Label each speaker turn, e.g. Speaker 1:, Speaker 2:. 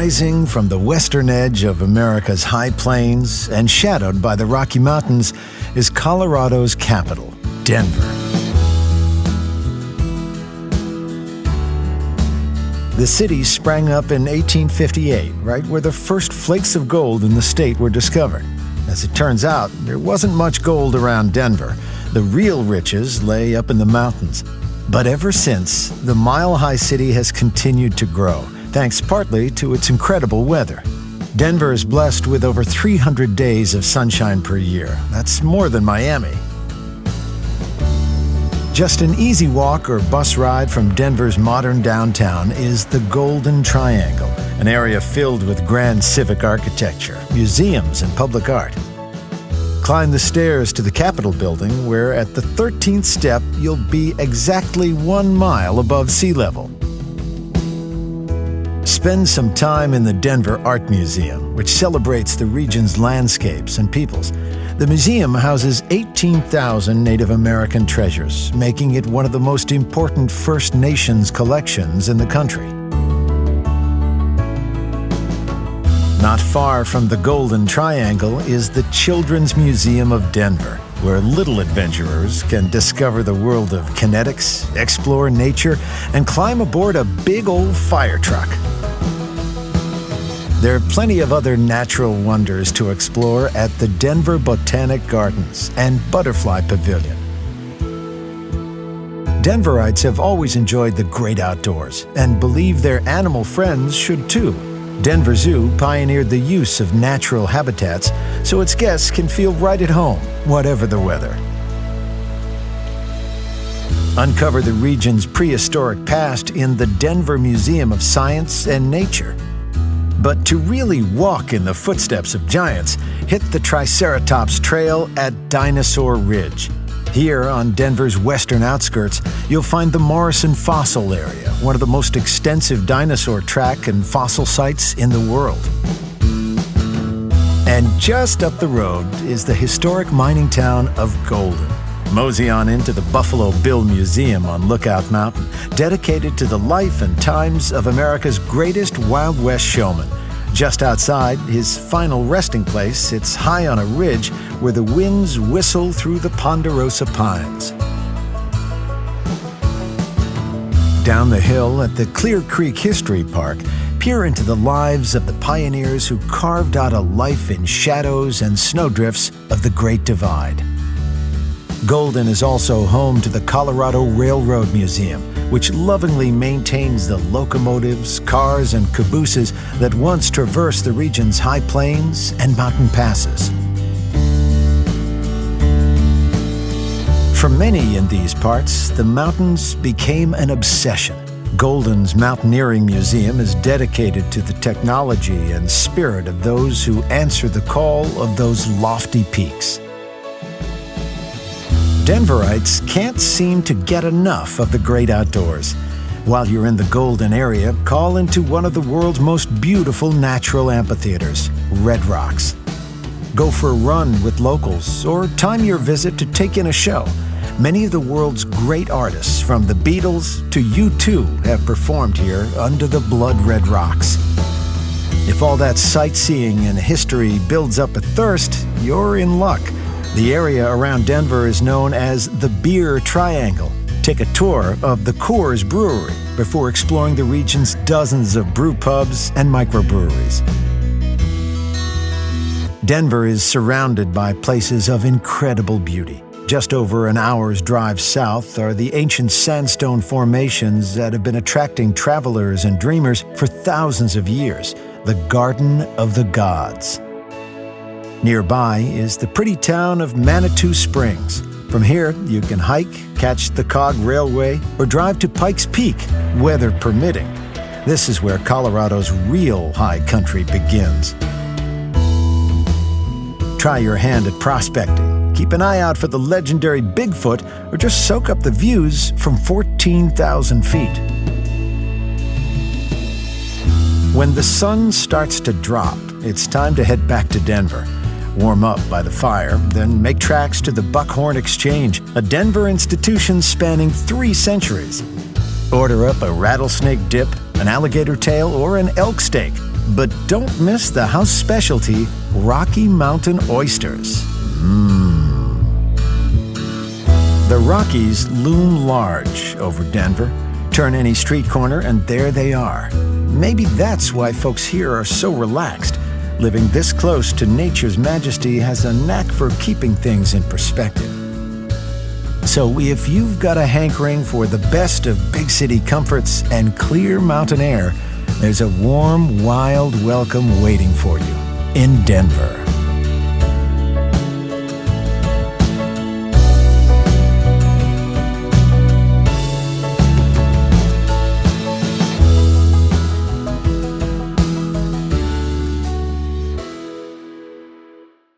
Speaker 1: Rising from the western edge of America's high plains and shadowed by the Rocky Mountains is Colorado's capital, Denver. The city sprang up in 1858, right where the first flakes of gold in the state were discovered. As it turns out, there wasn't much gold around Denver. The real riches lay up in the mountains. But ever since, the mile high city has continued to grow thanks partly to its incredible weather. Denver is blessed with over 300 days of sunshine per year. That's more than Miami. Just an easy walk or bus ride from Denver's modern downtown is the Golden Triangle, an area filled with grand civic architecture, museums, and public art. Climb the stairs to the Capitol building, where at the 13th step you'll be exactly one mile above sea level. Spend some time in the Denver Art Museum, which celebrates the region's landscapes and peoples. The museum houses 18,000 Native American treasures, making it one of the most important First Nations collections in the country. Not far from the Golden Triangle is the Children's Museum of Denver, where little adventurers can discover the world of kinetics, explore nature, and climb aboard a big old fire truck. There are plenty of other natural wonders to explore at the Denver Botanic Gardens and Butterfly Pavilion. Denverites have always enjoyed the great outdoors and believe their animal friends should too. Denver Zoo pioneered the use of natural habitats so its guests can feel right at home, whatever the weather. Uncover the region's prehistoric past in the Denver Museum of Science and Nature. But to really walk in the footsteps of giants, hit the Triceratops Trail at Dinosaur Ridge. Here on Denver's western outskirts, you'll find the Morrison Fossil Area, one of the most extensive dinosaur track and fossil sites in the world. And just up the road is the historic mining town of Golden. Mosey on into the Buffalo Bill Museum on Lookout Mountain, dedicated to the life and times of America's greatest Wild West showman. Just outside, his final resting place sits high on a ridge where the winds whistle through the ponderosa pines. Down the hill at the Clear Creek History Park, peer into the lives of the pioneers who carved out a life in shadows and snowdrifts of the Great Divide. Golden is also home to the Colorado Railroad Museum, which lovingly maintains the locomotives, cars, and cabooses that once traversed the region's high plains and mountain passes. For many in these parts, the mountains became an obsession. Golden's Mountaineering Museum is dedicated to the technology and spirit of those who answer the call of those lofty peaks. Denverites can't seem to get enough of the great outdoors. While you're in the Golden area, call into one of the world's most beautiful natural amphitheaters, Red Rocks. Go for a run with locals or time your visit to take in a show. Many of the world's great artists, from the Beatles to U2, have performed here under the blood red rocks. If all that sightseeing and history builds up a thirst, you're in luck. The area around Denver is known as the Beer Triangle. Take a tour of the Coors Brewery before exploring the region's dozens of brew pubs and microbreweries. Denver is surrounded by places of incredible beauty. Just over an hour's drive south are the ancient sandstone formations that have been attracting travelers and dreamers for thousands of years, the Garden of the Gods. Nearby is the pretty town of Manitou Springs. From here, you can hike, catch the Cog Railway, or drive to Pikes Peak, weather permitting. This is where Colorado's real high country begins. Try your hand at prospecting. Keep an eye out for the legendary Bigfoot, or just soak up the views from 14,000 feet. When the sun starts to drop, it's time to head back to Denver warm up by the fire, then make tracks to the Buckhorn Exchange, a Denver institution spanning three centuries. Order up a rattlesnake dip, an alligator tail, or an elk steak. But don't miss the house specialty, Rocky Mountain Oysters. Mmm. The Rockies loom large over Denver. Turn any street corner and there they are. Maybe that's why folks here are so relaxed. Living this close to nature's majesty has a knack for keeping things in perspective. So, if you've got a hankering for the best of big city comforts and clear mountain air, there's a warm, wild welcome waiting for you in Denver.